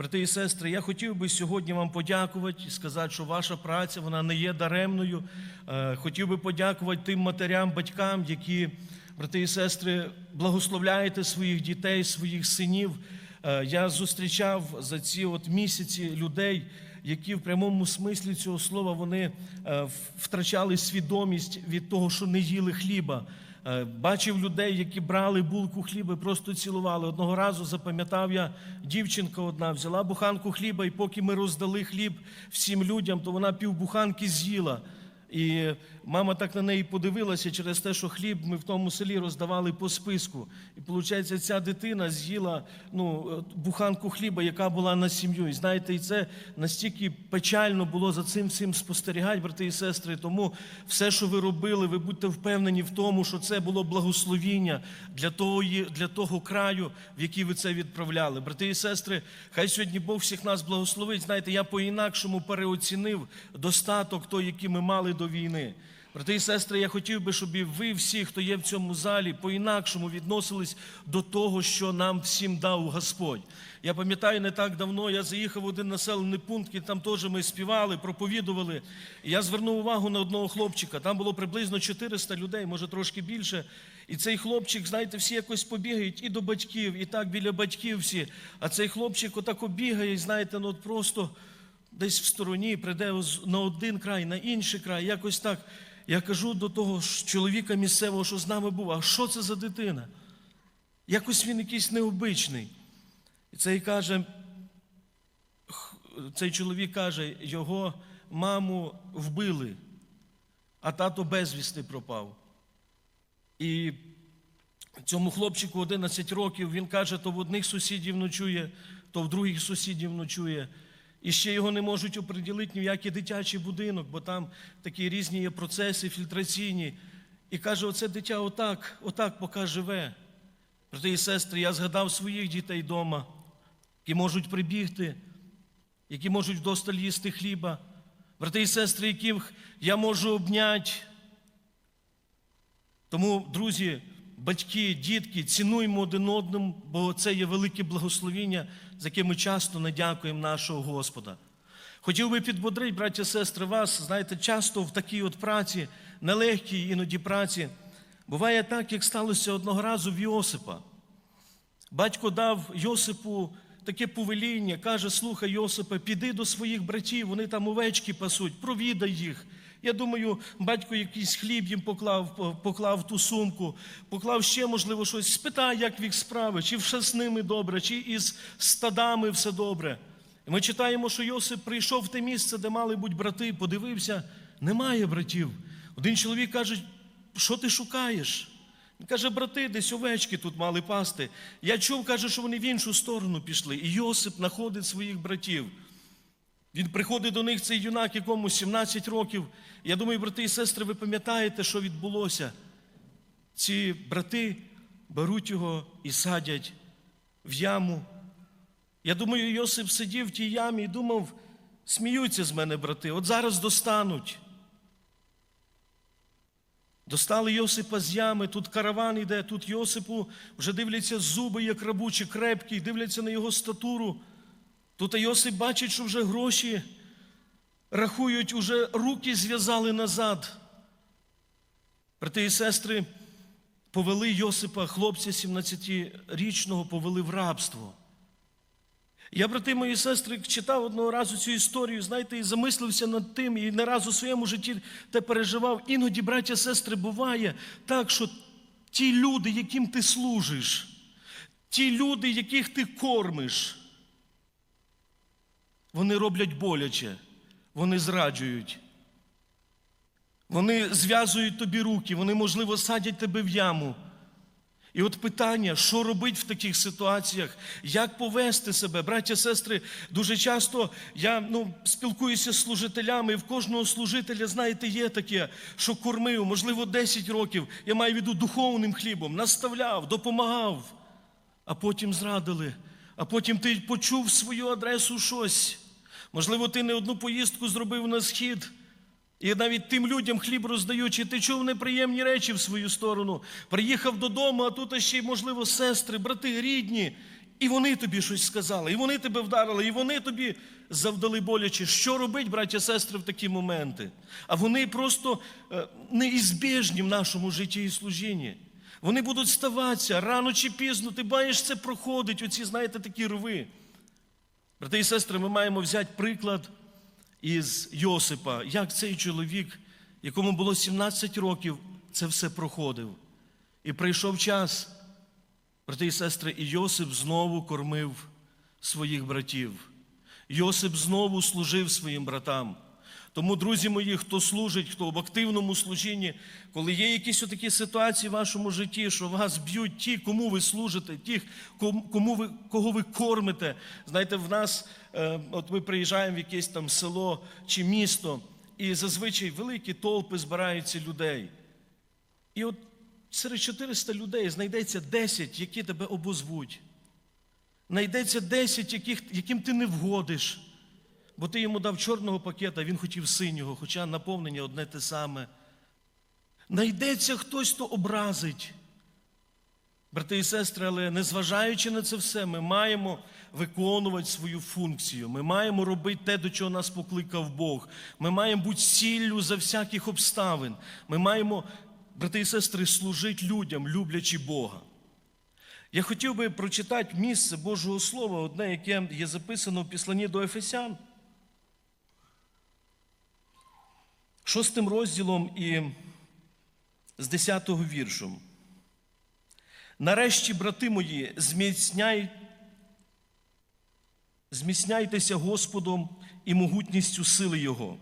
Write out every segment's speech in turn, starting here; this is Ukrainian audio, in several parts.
Брати і сестри, я хотів би сьогодні вам подякувати і сказати, що ваша праця вона не є даремною. Е, Хотів би подякувати тим матерям, батькам, які, брати і сестри, благословляєте своїх дітей, своїх синів. Е, Я зустрічав за ці от місяці людей, які в прямому смислі цього слова вони е, втрачали свідомість від того, що не їли хліба. Е, Бачив людей, які брали булку хліба і просто цілували. Одного разу запам'ятав я, дівчинка одна взяла буханку хліба, і поки ми роздали хліб всім людям, то вона півбуханки з'їла. І мама так на неї подивилася через те, що хліб ми в тому селі роздавали по списку. І виходить, ця дитина з'їла ну, е, буханку хліба, яка була на сім'ю. І знаєте, і це настільки печально було за цим всім спостерігати, брати і сестри. Тому все, що ви робили, ви будьте впевнені в тому, що це було благословіння для того, для того краю, в який ви це відправляли. Брати і сестри, хай сьогодні Бог всіх нас благословить. Знаєте, я по-інакшому переоцінив достаток той, який ми мали до війни. Брати і сестри, я хотів би, щоб і ви всі, хто є в цьому залі, по-інакшому відносились до того, що нам всім дав Господь. Я пам'ятаю, не так давно я заїхав в один населений пункт, і там теж ми співали, проповідували. І я звернув увагу на одного хлопчика. Там було приблизно 400 людей, може трошки більше. І цей хлопчик, знаєте, всі якось побігають і до батьків, і так біля батьків всі. А цей хлопчик отак обігає, знаєте, ну от просто десь в стороні прийде на один край, на інший край, якось так. Я кажу до того чоловіка місцевого, що з нами був, а що це за дитина? Якось він якийсь необичний. І цей каже, цей чоловік каже, його маму вбили, а тато безвісти пропав. І цьому хлопчику 11 років, він каже, то в одних сусідів ночує, то в других сусідів ночує. І ще його не можуть оприділити ні в який дитячий будинок, бо там такі різні є процеси фільтраційні. І каже, оце дитя отак, отак поки живе. Брати і сестри, я згадав своїх дітей вдома, які можуть прибігти, які можуть вдосталь їсти хліба. Брати і сестри, яких я можу обняти. Тому, друзі, батьки, дітки, цінуємо один одному, бо це є велике благословіння, за яке ми часто не дякуємо нашого Господа. Хотів би підбодрити, браття, сестри, вас, знаєте, часто в такій от праці, нелегкій іноді праці, буває так, як сталося одного разу в Йосипа. Батько дав Йосипу таке повеління, каже: слухай, Йосипе, піди до своїх братів, вони там овечки пасуть, провідай їх. Я думаю, батько якийсь хліб їм поклав, поклав ту сумку, поклав ще, можливо, щось, спитай, як в їх справи, чи все з ними добре, чи із стадами все добре. Ми читаємо, що Йосип прийшов в те місце, де мали бути брати, подивився, немає братів. Один чоловік каже, що ти шукаєш? Він каже, брати, десь овечки тут мали пасти. Я чув, каже, що вони в іншу сторону пішли. І Йосип знаходить своїх братів. Він приходить до них, цей юнак, якому 17 років. Я думаю, брати і сестри, ви пам'ятаєте, що відбулося? Ці брати беруть його і садять в яму. Я думаю, Йосип сидів в тій ямі і думав, сміються з мене, брати, от зараз достануть. Достали Йосипа з ями, тут караван іде, тут Йосипу вже дивляться зуби, як рабучі, крепкі, дивляться на його статуру. Тут Йосип бачить, що вже гроші рахують, уже руки зв'язали назад. Брати і сестри повели Йосипа, хлопця 17-річного, повели в рабство. Я, брати мої сестри, читав одного разу цю історію, знаєте, і замислився над тим, і не раз у своєму житті те переживав. Іноді, браття, сестри, буває так, що ті люди, яким ти служиш, ті люди, яких ти кормиш, вони роблять боляче, вони зраджують. Вони зв'язують тобі руки, вони, можливо, садять тебе в яму. І от питання, що робити в таких ситуаціях, як повести себе, браття, сестри, дуже часто я ну, спілкуюся з служителями, і в кожного служителя, знаєте, є таке, що кормив, можливо, 10 років, я маю в виду духовним хлібом, наставляв, допомагав, а потім зрадили, а потім ти почув свою адресу щось. Можливо, ти не одну поїздку зробив на схід. І навіть тим людям хліб роздаючи, ти чув неприємні речі в свою сторону. Приїхав додому, а тут ще, й, можливо, сестри, брати, рідні. І вони тобі щось сказали, і вони тебе вдарили, і вони тобі завдали боляче. Що робить, браття сестри, в такі моменти? А вони просто е, неізбіжні в нашому житті і служінні. Вони будуть ставатися рано чи пізно. Ти маєш це проходить, оці, знаєте, такі рви. Брати і сестри, ми маємо взяти приклад із Йосипа, як цей чоловік, якому було 17 років, це все проходив. І прийшов час, брати і сестри, і Йосип знову кормив своїх братів. Йосип знову служив своїм братам. Тому, друзі мої, хто служить, хто в активному служінні, коли є якісь такі ситуації в вашому житті, що вас б'ють ті, кому ви служите, ті, кому ви, кого ви кормите. Знаєте, в нас, е, от ми приїжджаємо в якесь там село чи місто, і зазвичай великі толпи збираються людей. І от серед 400 людей знайдеться 10, які тебе обозвуть. Знайдеться 10, яких, яким ти не вгодиш. Бо ти йому дав чорного пакета, він хотів синього, хоча наповнення одне те саме. Найдеться хтось, хто образить. Брати і сестри, але незважаючи на це все, ми маємо виконувати свою функцію. Ми маємо робити те, до чого нас покликав Бог. Ми маємо бути сіллю за всяких обставин. Ми маємо, брати і сестри, служити людям, люблячи Бога. Я хотів би прочитати місце Божого Слова, одне, яке є записано в післанні до Ефесян. Шостим розділом і з 10 віршом. Нарешті, брати мої, зміцняй, зміцняйтеся Господом і могутністю сили Його.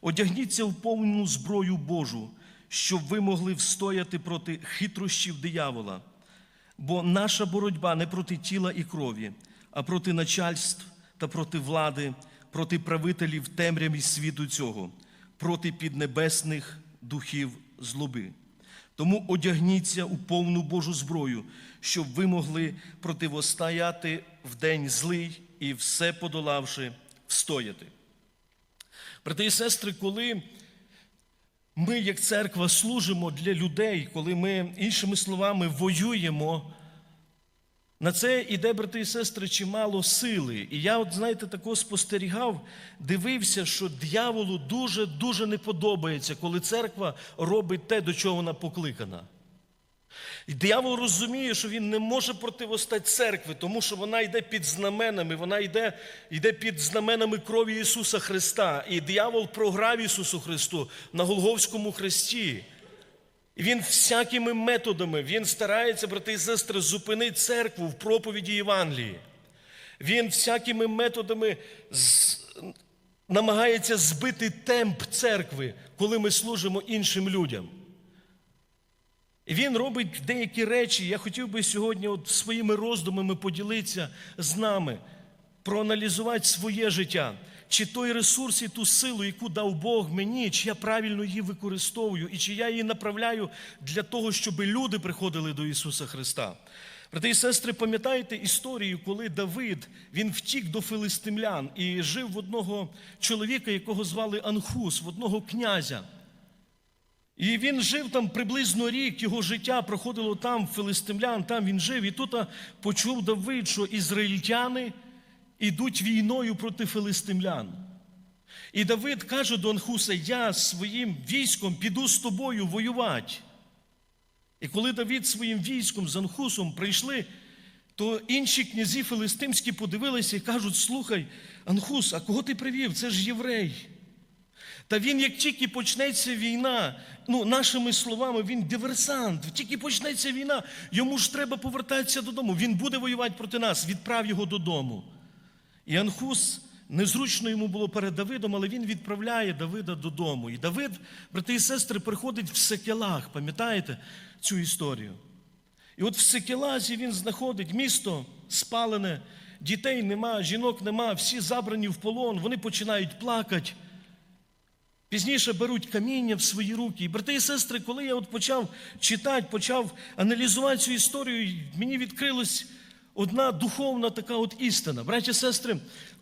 Одягніться в повну зброю Божу, щоб ви могли встояти проти хитрощів диявола. Бо наша боротьба не проти тіла і крові, а проти начальств та проти влади, проти правителів темряві світу цього проти піднебесних духів злоби. Тому одягніться у повну Божу зброю, щоб ви могли противостояти в день злий і все подолавши, встояти. Брати і сестри, коли ми, як церква, служимо для людей, коли ми, іншими словами, воюємо на це іде, брати і сестри, чимало сили. І я, от, знаєте, тако спостерігав, дивився, що дьяволу дуже-дуже не подобається, коли церква робить те, до чого вона покликана. І диявол розуміє, що він не може противостати церкві, тому що вона йде під знаменами, вона йде йде під знаменами крові Ісуса Христа. І диявол програв Ісусу Христу на Голговському хресті. Він всякими методами він старається, брати і сестри, зупинити церкву в проповіді Євангелії. Він всякими методами з... намагається збити темп церкви, коли ми служимо іншим людям. Він робить деякі речі. Я хотів би сьогодні от своїми роздумами поділитися з нами, проаналізувати своє життя чи той ресурс і ту силу, яку дав Бог мені, чи я правильно її використовую, і чи я її направляю для того, щоб люди приходили до Ісуса Христа. Брати і сестри, пам'ятаєте історію, коли Давид він втік до филистимлян і жив в одного чоловіка, якого звали Анхус, в одного князя. І він жив там приблизно рік, його життя проходило там, филистимлян, там він жив. І тут почув Давид, що ізраїльтяни ідуть війною проти филистимлян. І Давид каже до Анхуса: Я своїм військом піду з тобою воювати. І коли Давид своїм військом з Анхусом прийшли, то інші князі филистимські подивилися і кажуть: слухай, Анхус, а кого ти привів? Це ж єврей. Та він, як тільки почнеться війна, ну, нашими словами, він диверсант, тільки почнеться війна, йому ж треба повертатися додому. Він буде воювати проти нас, відправ його додому. І Анхус незручно йому було перед Давидом, але він відправляє Давида додому. І Давид, брати і сестри, приходить в Секелах, пам'ятаєте цю історію? І от в Секелазі він знаходить місто спалене, дітей нема, жінок нема, всі забрані в полон, вони починають плакати. Пізніше беруть каміння в свої руки. І брати і сестри, коли я от почав читати, почав аналізувати цю історію, мені відкрилось одна духовна така от істина. Браті і сестри,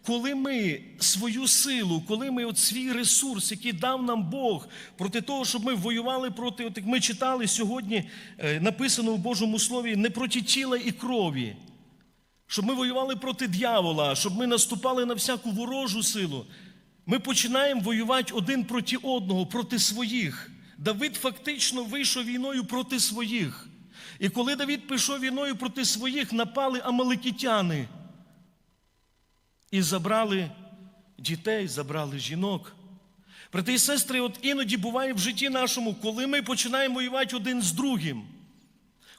коли ми свою силу, коли ми от свій ресурс, який дав нам Бог, проти того, щоб ми воювали проти, от як ми читали сьогодні, е, написано в Божому Слові, не проти тіла і крові. щоб ми воювали проти дьявола, щоб ми наступали на всяку ворожу силу. Ми починаємо воювати один проти одного, проти своїх. Давид фактично вийшов війною проти своїх. І коли Давид пішов війною проти своїх, напали амаликітяни і забрали дітей, забрали жінок. Брати і сестри, от іноді буває в житті нашому, коли ми починаємо воювати один з другим.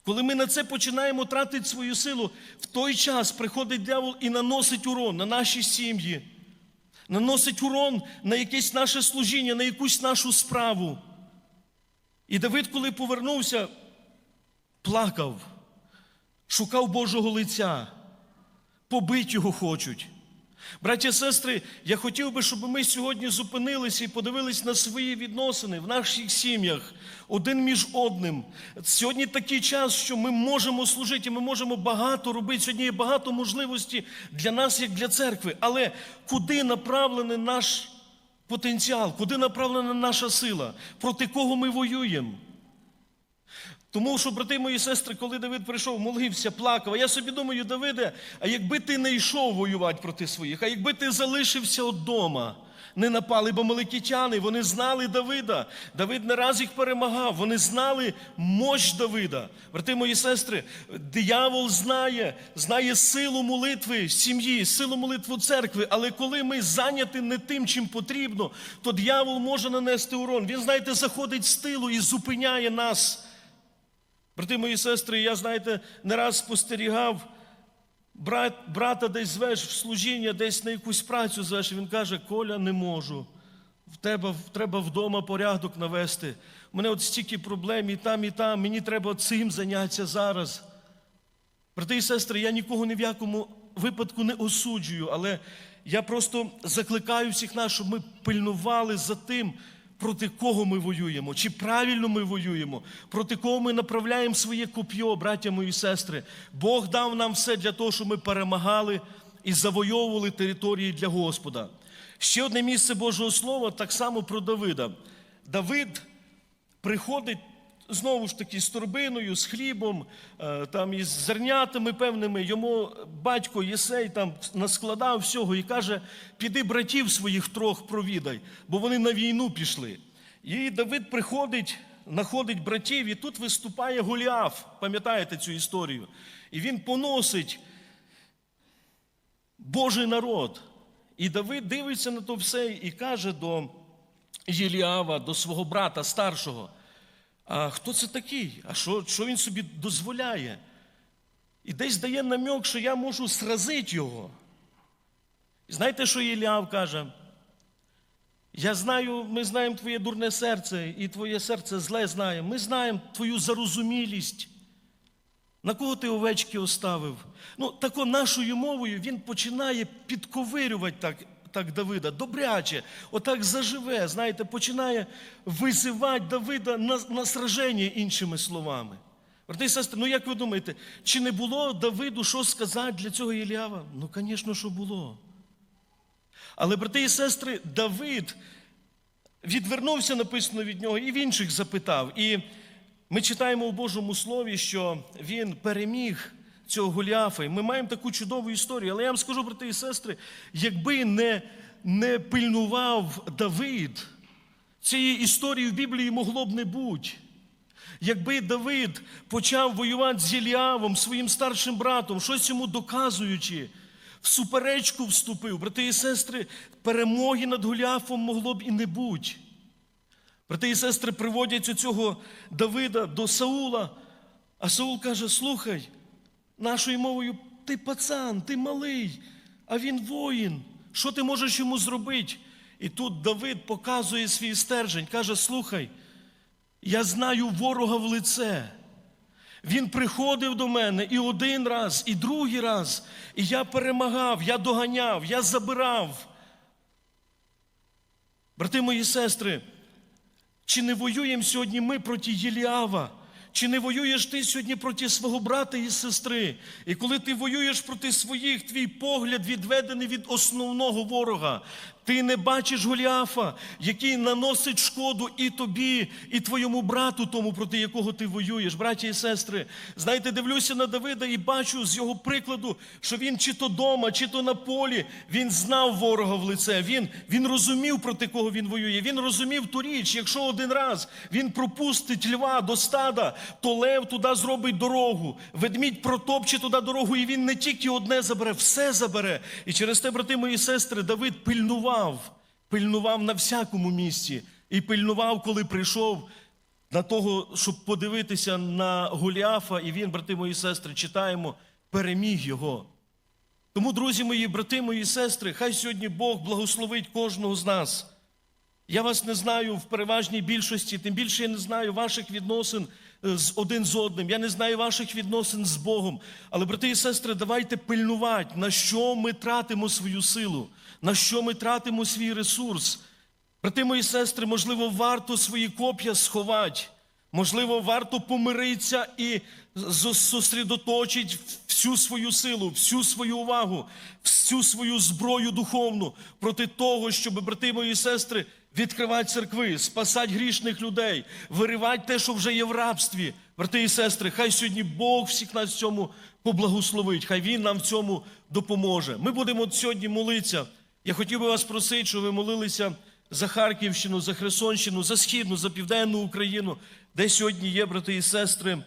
Коли ми на це починаємо тратити свою силу, в той час приходить диявол і наносить урон на наші сім'ї, наносить урон на якесь наше служіння, на якусь нашу справу. І Давид, коли повернувся, плакав, шукав Божого лиця, побить його хочуть. Браття і сестри, я хотів би, щоб ми сьогодні зупинилися і подивились на свої відносини в наших сім'ях один між одним. Сьогодні такий час, що ми можемо служити, ми можемо багато робити. Сьогодні є багато можливостей для нас, як для церкви. Але куди направлений наш потенціал, куди направлена наша сила, проти кого ми воюємо? Тому що, брати мої сестри, коли Давид прийшов, молився, плакав. А я собі думаю, Давиде, а якби ти не йшов воювати проти своїх, а якби ти залишився вдома, не напали, бо маликітяни, вони знали Давида. Давид не раз їх перемагав, вони знали мощ Давида. Брати мої сестри, диявол знає, знає силу молитви сім'ї, силу молитви церкви. Але коли ми зайняті не тим, чим потрібно, то диявол може нанести урон. Він, знаєте, заходить з тилу і зупиняє нас. Брати мої сестри, я, знаєте, не раз спостерігав, брат, брата десь звеш в служіння, десь на якусь працю звеш, він каже, Коля, не можу. В тебе треба вдома порядок навести. У мене от стільки проблем і там, і там, мені треба цим зайнятися зараз. Брати і сестри, я нікого ні в якому випадку не осуджую, але я просто закликаю всіх нас, щоб ми пильнували за тим, проти кого ми воюємо, чи правильно ми воюємо, проти кого ми направляємо своє коп'є, браття мої сестри. Бог дав нам все для того, щоб ми перемагали і завойовували території для Господа. Ще одне місце Божого Слова так само про Давида. Давид приходить знову ж таки з торбиною, з хлібом, е, там із зернятами певними. Йому батько Єсей там наскладав всього і каже: піди братів своїх трьох провідай, бо вони на війну пішли. І Давид приходить, знаходить братів, і тут виступає Голіаф. Пам'ятаєте цю історію? І він поносить Божий народ. І Давид дивиться на то все і каже до Єліава, до свого брата старшого. А хто це такий? А що, що він собі дозволяє? І десь дає намек, що я можу сразити його. І знаєте, що Єліав каже? Я знаю, ми знаємо твоє дурне серце, і твоє серце зле знає. Ми знаємо твою зарозумілість. На кого ти овечки оставив? Ну, тако нашою мовою він починає підковирювати так, так Давида, добряче, отак заживе, знаєте, починає визивати Давида на, на сраження іншими словами. Брати і сестри, ну як ви думаєте, чи не було Давиду що сказати для цього Єліава? Ну, звісно, що було. Але, брати і сестри, Давид відвернувся, написано від нього, і в інших запитав. І ми читаємо у Божому Слові, що він переміг цього Голіафа. І ми маємо таку чудову історію. Але я вам скажу, брати і сестри, якби не, не пильнував Давид, цієї історії в Біблії могло б не бути. Якби Давид почав воювати з Єліавом, своїм старшим братом, щось йому доказуючи, в суперечку вступив, брати і сестри, перемоги над Голіафом могло б і не бути. Брати і сестри приводять цього Давида до Саула, а Саул каже: слухай, нашою мовою, ти пацан, ти малий, а він воїн. Що ти можеш йому зробити? І тут Давид показує свій стержень, каже: слухай, я знаю ворога в лице. Він приходив до мене і один раз, і другий раз, і я перемагав, я доганяв, я забирав. Брати мої сестри, чи не воюємо сьогодні ми проти Єліава? Чи не воюєш ти сьогодні проти свого брата і сестри? І коли ти воюєш проти своїх, твій погляд відведений від основного ворога. Ти не бачиш Голіафа, який наносить шкоду і тобі, і твоєму брату, тому проти якого ти воюєш, браті і сестри. Знаєте, дивлюся на Давида і бачу з його прикладу, що він чи то дома, чи то на полі, він знав ворога в лице. Він, він розумів, проти кого він воює. Він розумів ту річ, якщо один раз він пропустить льва до стада, то лев туди зробить дорогу. Ведмідь протопче туди дорогу, і він не тільки одне забере, все забере. І через те, брати мої сестри, Давид пильнував, пильнував на всякому місці. І пильнував, коли прийшов на того, щоб подивитися на Голіафа, і він, брати мої сестри, читаємо, переміг його. Тому, друзі мої, брати мої сестри, хай сьогодні Бог благословить кожного з нас. Я вас не знаю в переважній більшості, тим більше я не знаю ваших відносин з один з одним. Я не знаю ваших відносин з Богом. Але, брати і сестри, давайте пильнувати, на що ми тратимо свою силу, на що ми тратимо свій ресурс. Брати мої сестри, можливо, варто свої коп'я сховати. Можливо, варто помиритися і зосередоточити всю свою силу, всю свою увагу, всю свою зброю духовну проти того, щоб, брати мої сестри, відкривати церкви, спасати грішних людей, виривати те, що вже є в рабстві. Брати і сестри, хай сьогодні Бог всіх нас в цьому поблагословить, хай Він нам в цьому допоможе. Ми будемо сьогодні молитися. Я хотів би вас просити, щоб ви молилися за Харківщину, за Херсонщину, за Східну, за Південну Україну, де сьогодні є, брати і сестри,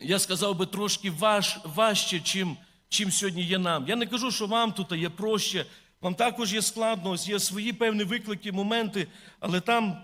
я сказав би трошки важ, важче, чим, чим сьогодні є нам. Я не кажу, що вам тут є проще, вам також є складно, є свої певні виклики, моменти, але там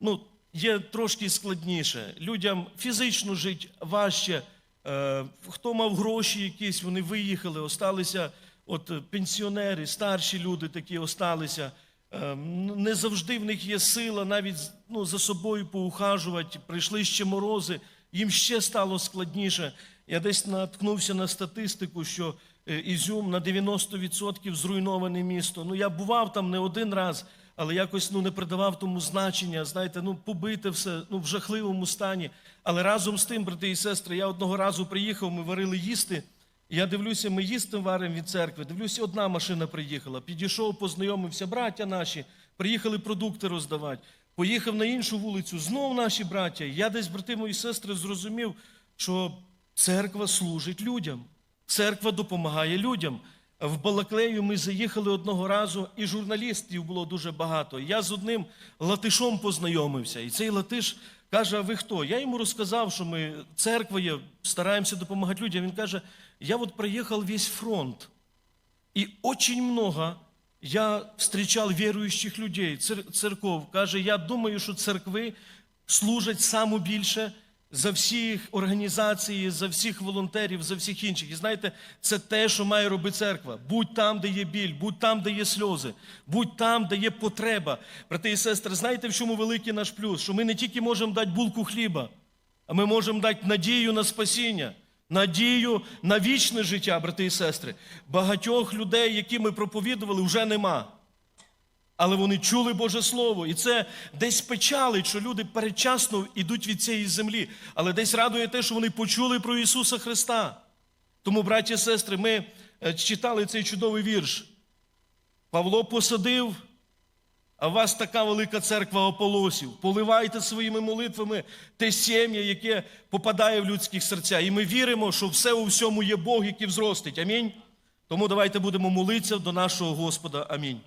ну, є трошки складніше. Людям фізично жити важче. Е, хто мав гроші якісь, вони виїхали, осталися от е, пенсіонери, старші люди такі осталися. Е, Не завжди в них є сила навіть ну, за собою поухажувати. Прийшли ще морози, їм ще стало складніше. Я десь наткнувся на статистику, що Ізюм на 90% зруйноване місто. Ну, я бував там не один раз, але якось ну, не придавав тому значення. Знаєте, ну побите все ну, в жахливому стані. Але разом з тим, брати і сестри, я одного разу приїхав, ми варили їсти. Я дивлюся, ми їсти варимо від церкви. Дивлюся, одна машина приїхала. Підійшов, познайомився, браття наші, приїхали продукти роздавати. Поїхав на іншу вулицю, знов наші браття. Я десь, брати мої сестри, зрозумів, що церква служить людям, церква допомагає людям. В Балаклею ми заїхали одного разу, і журналістів було дуже багато. Я з одним латишом познайомився, і цей латиш каже: А ви хто? Я йому розказав, що ми церква є, стараємося допомагати людям. Він каже: Я от приїхав весь фронт, і очень много я встречал віруючих людей, цер- церков. Каже, я думаю, що церкви служать саме більше за всіх організацій, за всіх волонтерів, за всіх інших. І знаєте, це те, що має робити церква. Будь там, де є біль, будь там, де є сльози, будь там, де є потреба. Брати і сестри, знаєте, в чому великий наш плюс? Що ми не тільки можемо дати булку хліба, а ми можемо дати надію на спасіння. Надію на вічне життя, брати і сестри. Багатьох людей, які ми проповідували, вже нема. Але вони чули Боже Слово. І це десь печалить, що люди передчасно йдуть від цієї землі. Але десь радує те, що вони почули про Ісуса Христа. Тому, браті і сестри, ми е, читали цей чудовий вірш. Павло посадив, а у вас така велика церква ополосів. Поливайте своїми молитвами те сім'я, яке попадає в людських серця. І ми віримо, що все у всьому є Бог, який взростить. Амінь. Тому давайте будемо молитися до нашого Господа. Амінь.